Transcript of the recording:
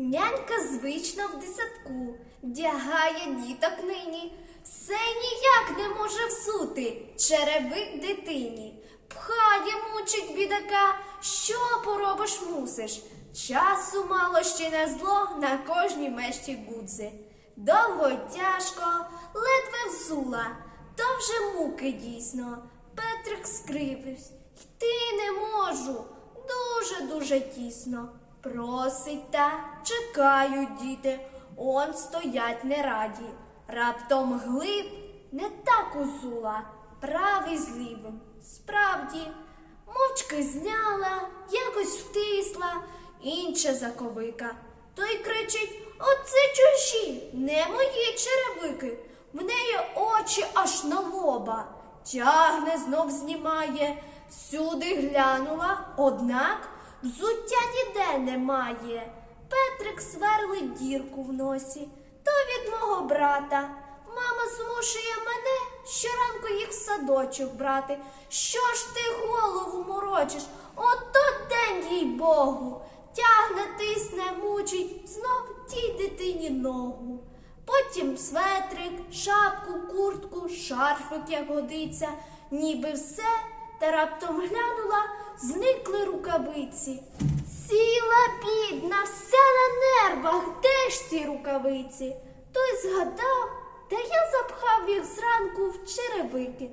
Нянька звично в десятку, вдягає діток нині, все ніяк не може всути черевик дитині. Пхає, мучить бідака, що поробиш мусиш. Часу мало ще не зло на кожній мешті гудзи. Довго тяжко, ледве взула, то вже муки дійсно. Петрик скривився. Йти не можу, дуже-дуже тісно. Просить та чекають діти, он стоять не раді. Раптом глиб не так узула, правий з лівим. Справді, мовчки зняла, якось втисла, інша заковика. Той кричить: Оце чужі, не мої черевики. В неї очі аж на лоба. Тягне знов знімає, всюди глянула, однак взуття ніде немає. Петрик сверлить дірку в носі, то від мого брата. Мама змушує мене щоранку їх в садочок брати. Що ж ти голову морочиш? Ото день їй Богу. Тягне, тисне, мучить, знов тій дитині ногу. Потім светрик, шапку, куртку, шарфик, як годиться, ніби все, та раптом глянула, зникли рукавиці. Сіла бідна, вся на нервах, де ж ці рукавиці? Той згадав, та я запхав їх зранку в черевики.